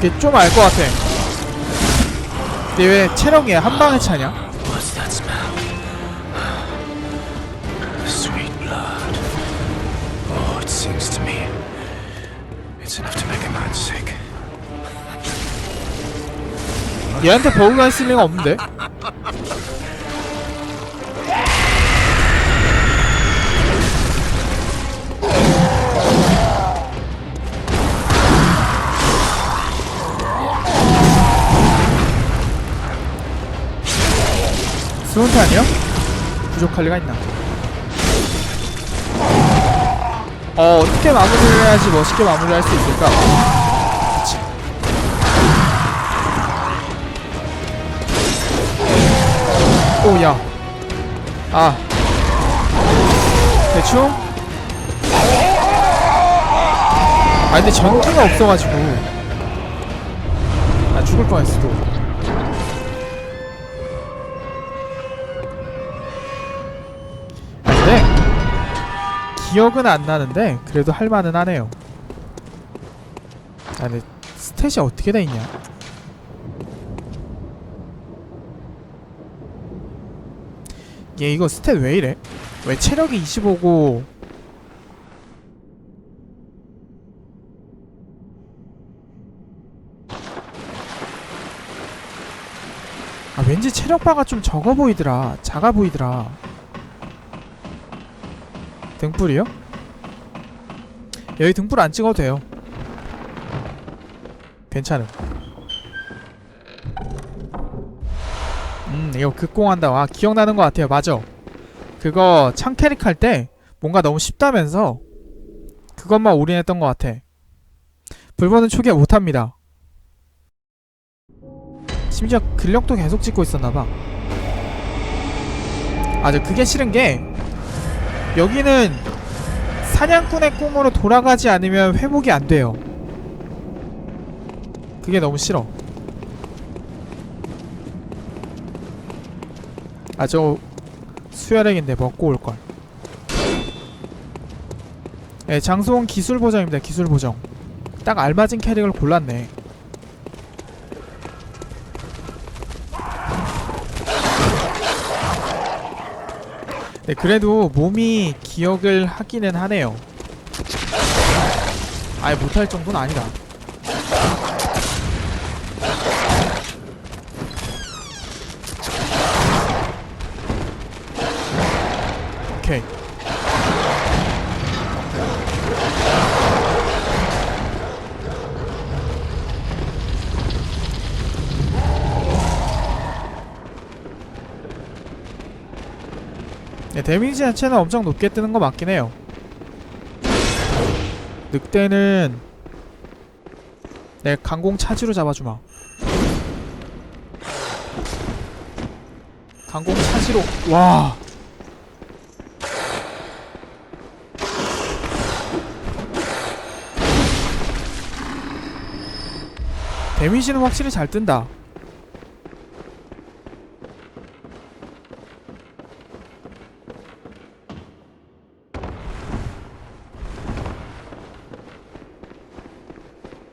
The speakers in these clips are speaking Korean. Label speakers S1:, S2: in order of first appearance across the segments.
S1: 오케이 좀 알 것 같아 근데 왜 체력이 한 방에 차냐?
S2: Oh.
S1: 얘한테 버그가 있을 리가 없는데 부족할 리가 있나? 어 어떻게 마무리를 해야지 멋있게 마무리할 수 있을까? 그치. 오야. 아. 대충? 아 근데 전기가 없어가지고. 나 죽을 뻔했어 또 기억은 안 나는데 그래도 할만은 하네요. 아 근데 스탯이 어떻게 돼 있냐? 얘 이거 스탯 왜 이래? 왜 체력이 25고 아 왠지 체력바가 좀 적어 보이더라. 작아 보이더라 등불이요? 여기 등불 안 찍어도 돼요. 괜찮음. 음 이거 극공한다. 아 기억나는 것 같아요. 맞아. 그거 창 캐릭 할 때 뭔가 너무 쉽다면서 그것만 올인했던 것 같아. 불보는 초기화 못합니다. 심지어 근력도 계속 찍고 있었나봐. 아저 그게 싫은 게 여기는 사냥꾼의 꿈으로 돌아가지 않으면 회복이 안 돼요. 그게 너무 싫어. 아 저 수혈액인데 먹고 올걸. 네 장소원 기술 보정입니다 기술 보정. 딱 알맞은 캐릭을 골랐네 네 그래도 몸이 기억을 하기는 하네요. 아예 못할 정도는 아니다 네, 데미지 자체는 엄청 높게 뜨는 거 맞긴 해요. 늑대는 내 강공 차지로 잡아주마. 강공 차지로. 와. 데미지는 확실히 잘 뜬다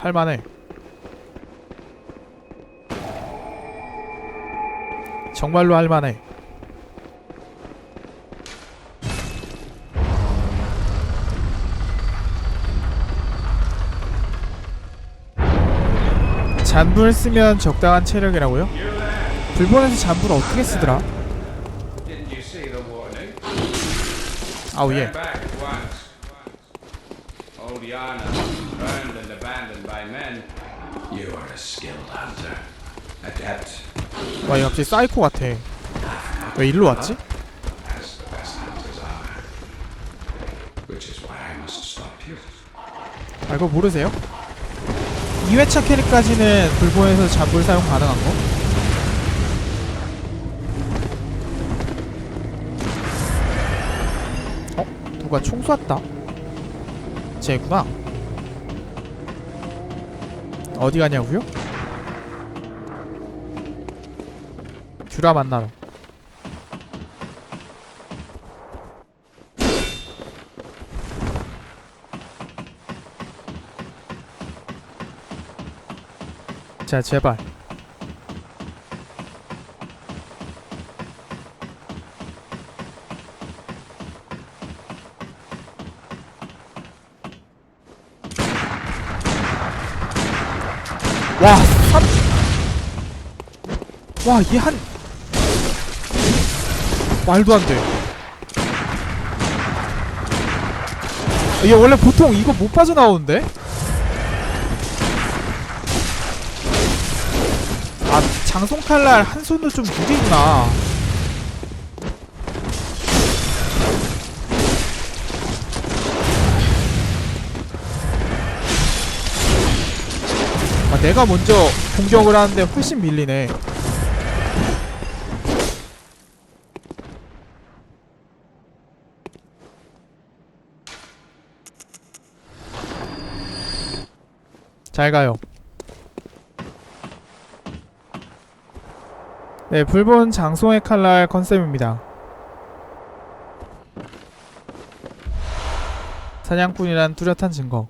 S1: 할만해 정말로 할만해 잔불 쓰면 적당한 체력이라고요? 불본에서 잔불 어떻게 쓰더라? 아우 예
S3: men. You are a skilled hunter. Adept
S1: 와, 얘 갑자기 사이코 같아. 왜 일로 왔지?
S3: as the best hunters are. Which is why I must stop you.
S1: 아, 이거 모르세요? 2회차 캐릭까지는 불본에서 잔불 사용 가능한 거? 어? 누가 총 쐈다? 쟤구나. 어디 가냐고요? 듀라 만나러. 자 제발 와 3... 와 얘 한 말도 안 돼. 얘 원래 보통 이거 못 빠져나오는데? 아 장송 칼날 한 손도 좀 느리구나? 아 내가 먼저 공격을 하는데 훨씬 밀리네 잘 가요 네, 불본 장송의 칼날 컨셉입니다. 사냥꾼이란 뚜렷한 증거.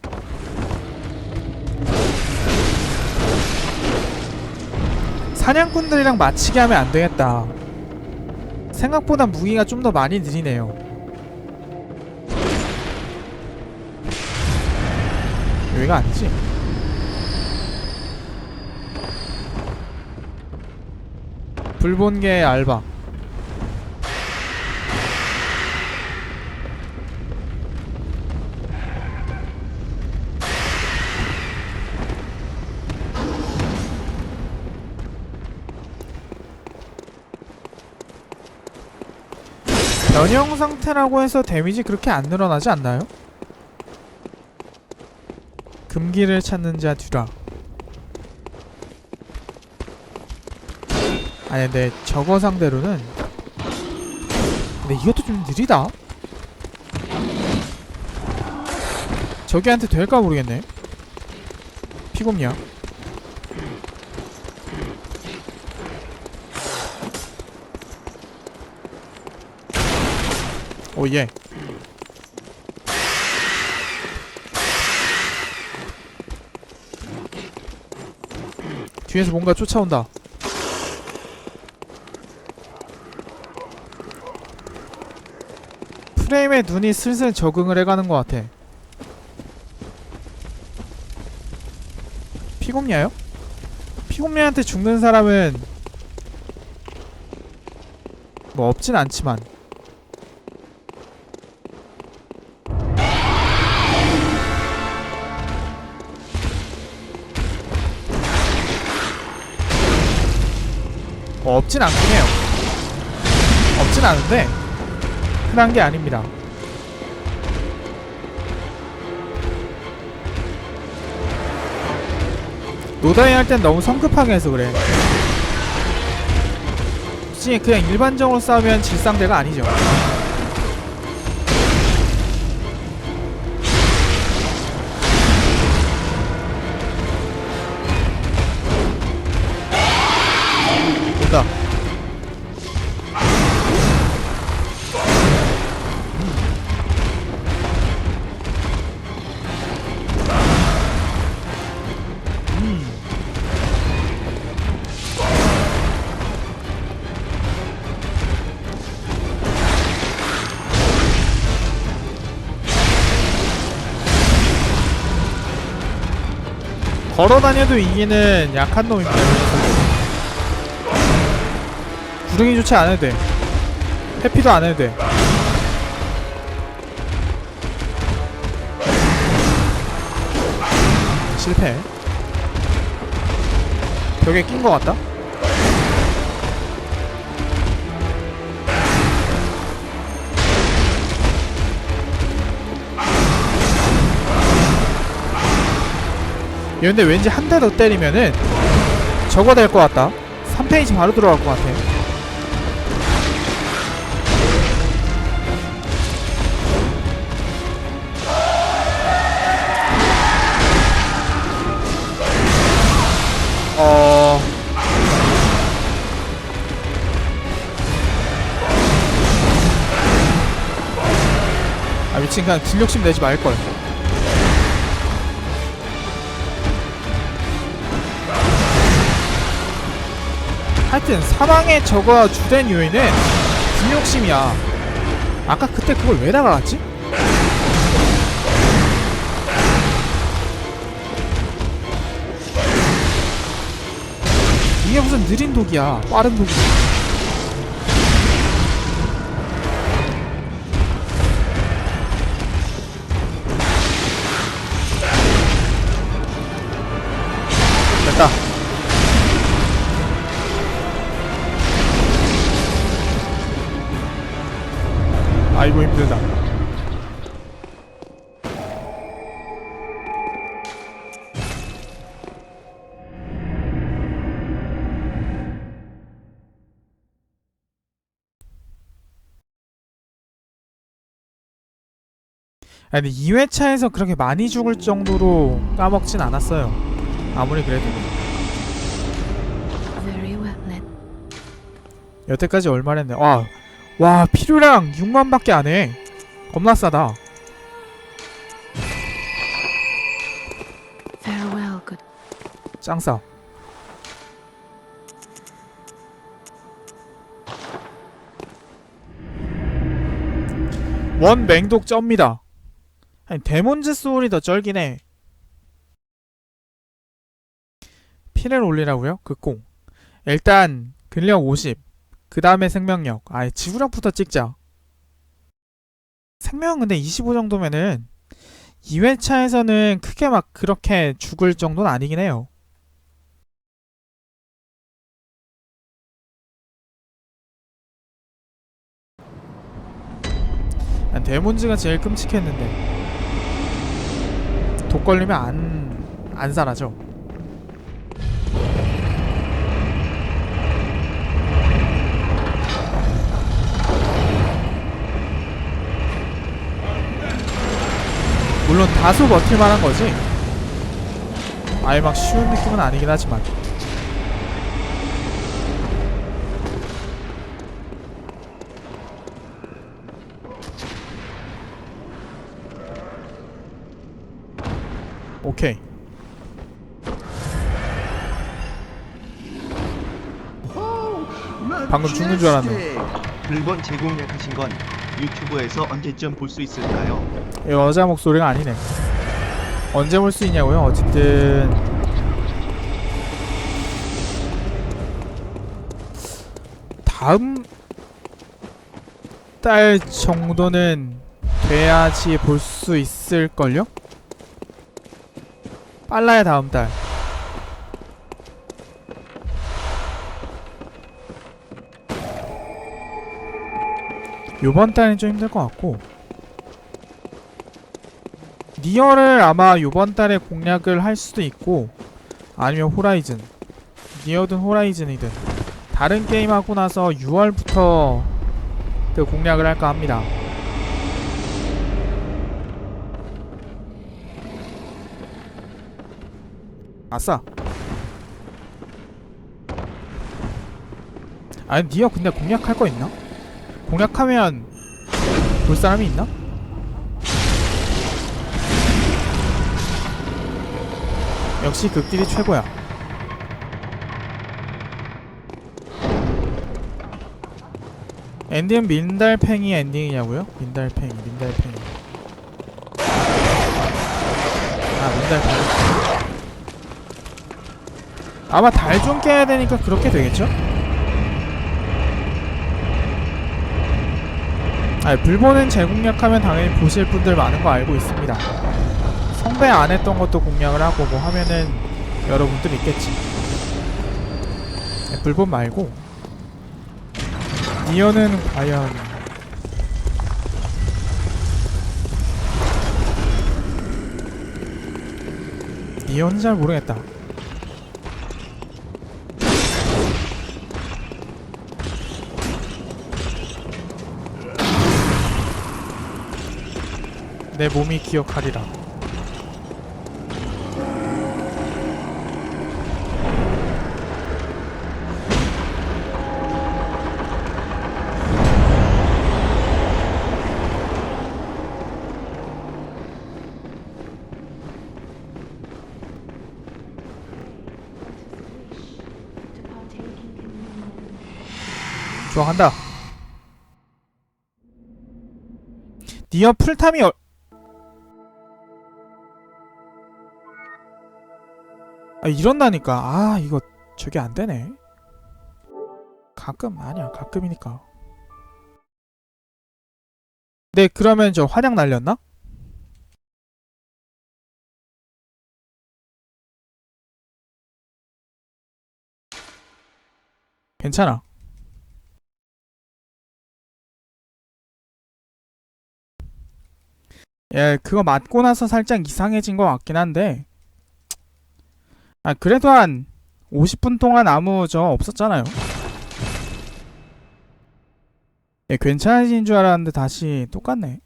S1: 사냥꾼들이랑 맞추게 하면 안 되겠다. 생각보다 무기가 좀 더 많이 느리네요. 여기가 아니지? 불본계 알바 변형 상태라고 해서 데미지 그렇게 안 늘어나지 않나요? 금기를 찾는 자 듀라 아니 근데 저거 상대로는 근데 이것도 좀 느리다. 저기한테 될까 모르겠네. 피곤이야. 오예. 뒤에서 뭔가 쫓아온다 프레임에 눈이 슬슬 적응을 해가는 것 같아. 피곰냐요? 피곰냐한테 죽는 사람은 뭐 없진 않지만 뭐 없진 않긴 해요. 없진 않은데 흔한 게 아닙니다. 노다이 할 땐 너무 성급하게 해서 그래. 솔직히 그냥 일반적으로 싸우면 질상대가 아니죠. 걸어 다녀도 이기는 약한 놈입니다. 구릉이 좋지 않아도 돼. 해피도 안 해도 돼. 실패. 벽에 낀 것 같다. 근데 왠지 한 대 더 때리면은 저거 될 것 같다. 3페이지 바로 들어갈 것 같아. 어... 아 미친 그냥 딜 욕심 내지 말걸 하여튼 사망의 저거 주된 요인은 분욕심이야. 아까 그때 그걸 왜 나가갔지? 이게 무슨 느린 독이야. 빠른 독이. 됐 아이고 힘들다. 아니 2회차에서 그렇게 많이 죽을 정도로 까먹진 않았어요. 아무리 그래도
S4: Very well then.
S1: 여태까지 얼마랬네. 와, 와 필요량 6만밖에 안 해. 겁나 싸다.
S4: Farewell, good.
S1: 짱 싸. 원 맹독 쩝니다. 아니 데몬즈 소울이 더 쩔긴 해. 피를 올리라고요? 극공. 일단 근력 50. 그 다음에 생명력. 아예 지구력부터 찍자. 생명 근데 25 정도면은 2회차에서는 크게 막 그렇게 죽을 정도는 아니긴 해요. 난 데몬즈가 제일 끔찍했는데 독 걸리면 안, 안 사라져 물론 다소 버틸만한 거지. 아예 막 쉬운 느낌은 아니긴 하지만. 오케이. 방금 죽는 줄 알았네.
S5: 일본 제공약하신 건 유튜브에서 언제쯤 볼 수 있을까요?
S1: 여자 목소리가 아니네 언제 볼 수 있냐고요? 어쨌든 다음 달 정도는 돼야지 볼 수 있을걸요? 빨라야 다음 달 요번 달은 좀 힘들 것 같고. 니어를 아마 요번 달에 공략을 할 수도 있고 아니면 호라이즌. 니어든 호라이즌이든. 다른 게임 하고 나서 6월부터 그 공략을 할까 합니다. 아싸. 아니 니어 근데 공략할 거 있나? 공략하면 볼 사람이 있나? 역시 극딜이 최고야. 엔딩은 민달팽이 엔딩이냐고요? 민달팽이, 민달팽이. 아, 민달팽이. 아마 달 좀 깨야 되니까 그렇게 되겠죠? 아, 불보는 재공략하면 당연히 보실 분들 많은 거 알고 있습니다. 성배 안 했던 것도 공략을 하고 뭐 하면은 여러분들 있겠지. 네, 불법 말고 니어는 과연 니어는 잘 모르겠다. 내 몸이 기억하리라.
S4: To partake in communion
S1: 좋아 간다 니어 풀탐이 어... 아 이런다니까. 아 이거 저게 안 되네. 가끔 아니야. 가끔이니까. 네 그러면 저 환약 날렸나? 괜찮아. 예, 그거 맞고 나서 살짝 이상해진 것 같긴 한데, 아, 그래도 한 50분 동안 아무 저 없었잖아요. 예, 괜찮아진 줄 알았는데 다시 똑같네.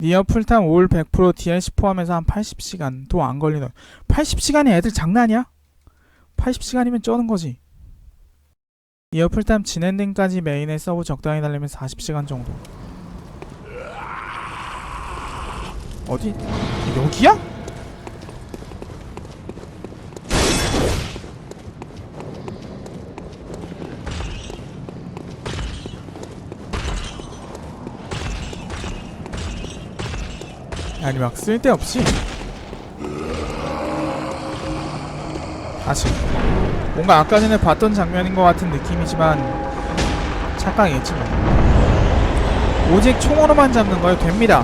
S1: 니어 풀타임 올 100% DLC 포함해서 한 80시간 도 안 걸리는 80시간이 애들 장난이야? 80시간이면 쩌는 거지. 이어 풀타임 진엔딩까지 메인에 서브 적당히 달리면 40시간 정도. 어디? 여기야? 아니 막 쓸데없이 다시 뭔가 아까 전에 봤던 장면인 것 같은 느낌이지만 착각이겠지 뭐 오직 총으로만 잡는 거에 됩니다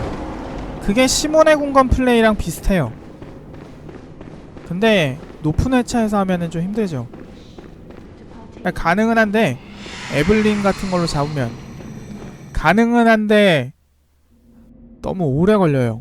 S1: 그게 시몬의 공간 플레이랑 비슷해요. 근데 높은 회차에서 하면은 좀 힘들죠. 그러니까 가능은 한데 에블린 같은 걸로 잡으면. 가능은 한데 너무 오래 걸려요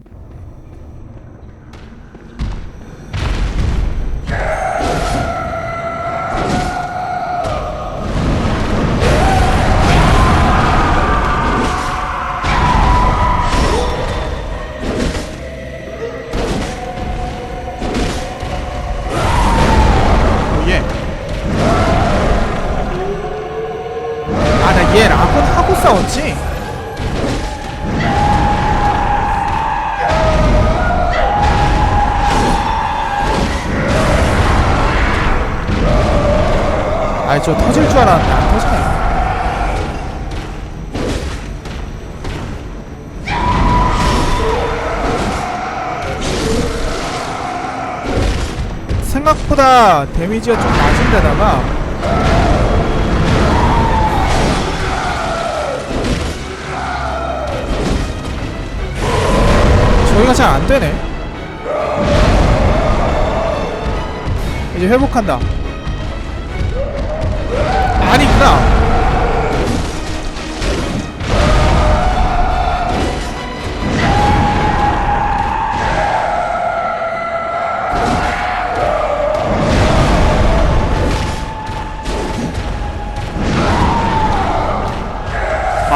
S1: 생각보다 데미지가 좀 낮은 데다가 저기가 잘 안되네. 이제 회복한다. 아니구나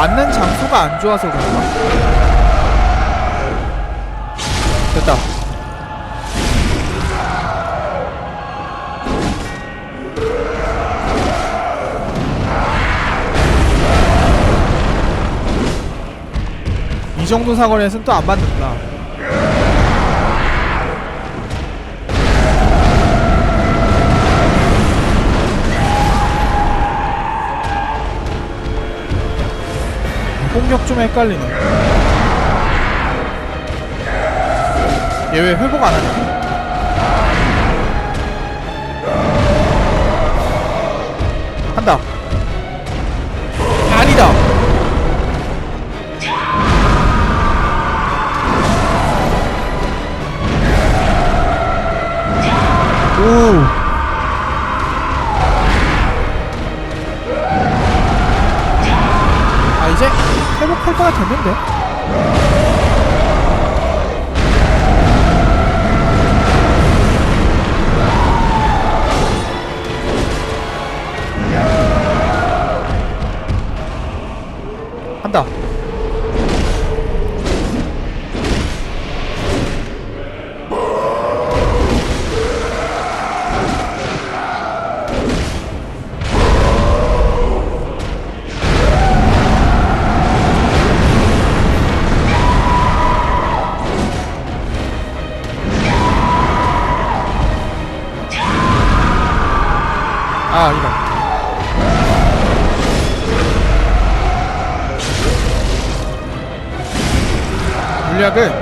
S1: 맞는 장소가 안 좋아서 그런가? 됐다. 이 정도 사거리에서는 또 안 맞는구 공격 좀 헷갈리네. 얘 왜 회복 안 하냐? 한다. 아니다. 오. 때가 됐는데 물약은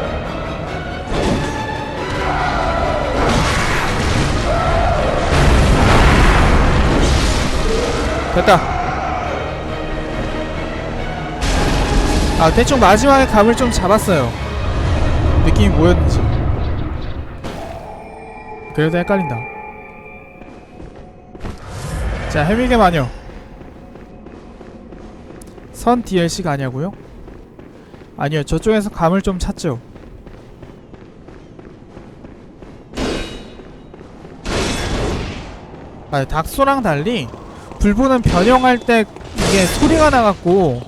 S1: 됐다. 아 대충 마지막에 감을 좀 잡았어요. 느낌이 뭐였는지. 그래도 헷갈린다. 자 해밀게 마녀. 선 DLC가 아니냐고요? 아니요 저쪽에서 감을 좀 찾죠. 아 닥소랑 달리 불보는 변형할 때 이게 소리가 나갖고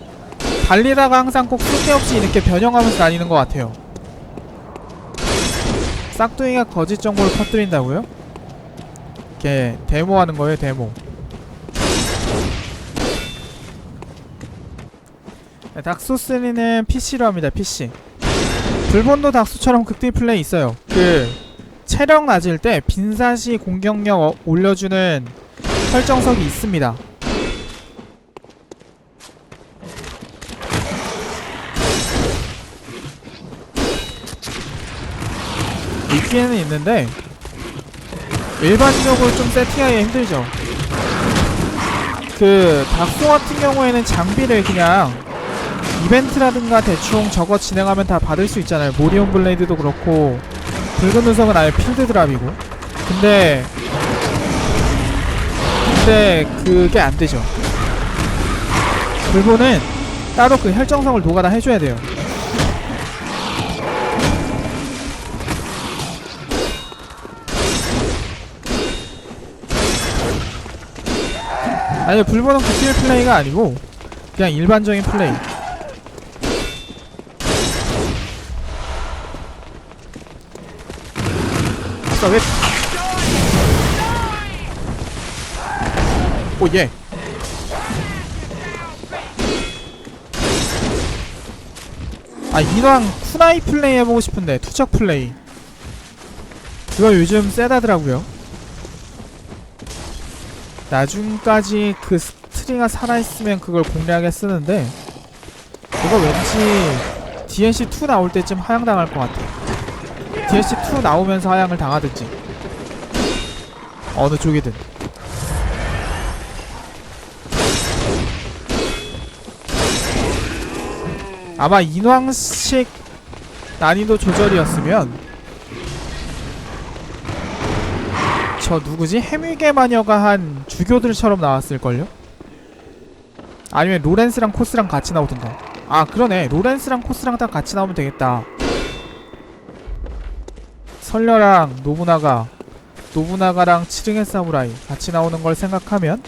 S1: 달리다가 항상 꼭 쓸데없이 이렇게 변형하면서 다니는 것 같아요. 싹둥이가 거짓 정보를 퍼뜨린다고요? 이렇게 데모하는 거예요 데모 네, 닥소3는 PC로 합니다 PC 불본도 닥소처럼 극딜 플레이 있어요. 그 체력 낮을 때 빈사시 공격력 어- 올려주는 설정석이 있습니다. 있기에는 있는데 일반적으로 좀 세팅하기 힘들죠. 그 닥소 같은 경우에는 장비를 그냥 이벤트라든가 대충 저거 진행하면 다 받을 수 있잖아요. 모리온 블레이드도 그렇고 붉은 눈석은 아예 필드 드랍이고. 근데 근데 그게 안 되죠. 불보는 따로 그 혈정성을 노가다 해줘야 돼요. 아니 불보는 극딜 플레이가 아니고 그냥 일반적인 플레이 아싸 왜 오 예. 아 이왕 쿠나이 플레이 해보고 싶은데 투척 플레이. 그거 요즘 세다더라고요. 나중까지 그 스트링가 살아있으면 그걸 공략에 쓰는데 그거 왠지 DNC2 나올 때쯤 하향당할 것 같아 DNC2 나오면서 하향을 당하든지. 어느 쪽이든. 아마 인왕식 난이도 조절이었으면 저 누구지? 해밀게 마녀가 한 주교들처럼 나왔을걸요? 아니면 로렌스랑 코스랑 같이 나오던가. 아 그러네. 로렌스랑 코스랑 딱 같이 나오면 되겠다 설녀랑 노부나가 노부나가랑 칠응의 사무라이 같이 나오는 걸 생각하면?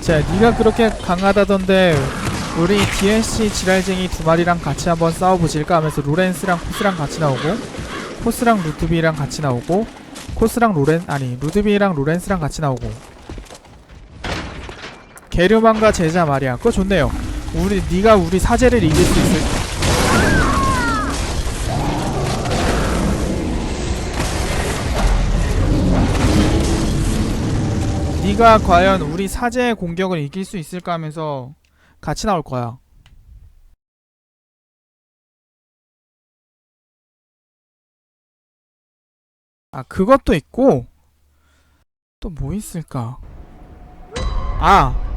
S1: 자 네가 그렇게 강하다던데 우리 DLC 지랄쟁이 두 마리랑 같이 한번 싸워보실까 하면서 로렌스랑 코스랑 같이 나오고 코스랑 루드비랑 같이 나오고 코스랑 로렌 아니 루드비랑 로렌스랑 같이 나오고. 게르만과 제자 말이야. 그거 좋네요 우리 네가 우리 사제를 이길 수 있을 네가 과연 우리 사제의 공격을 이길 수 있을까 하면서 같이 나올 거야. 아, 그것도 있고, 또 뭐 있을까? 아!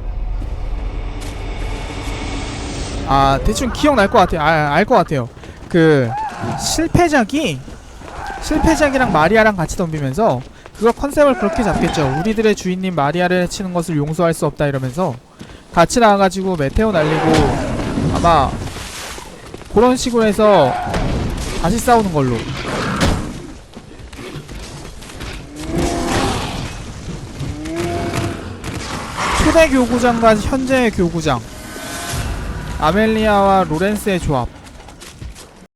S1: 아, 대충 기억날 것 같아요. 아, 알 것 같아요. 그, 실패작이, 실패작이랑 마리아랑 같이 덤비면서, 그거 컨셉을 그렇게 잡겠죠. 우리들의 주인님 마리아를 해치는 것을 용서할 수 없다 이러면서, 같이 나와가지고 메테오 날리고 아마 그런 식으로 해서 다시 싸우는 걸로 초대 교구장과 현재의 교구장 아멜리아와 로렌스의 조합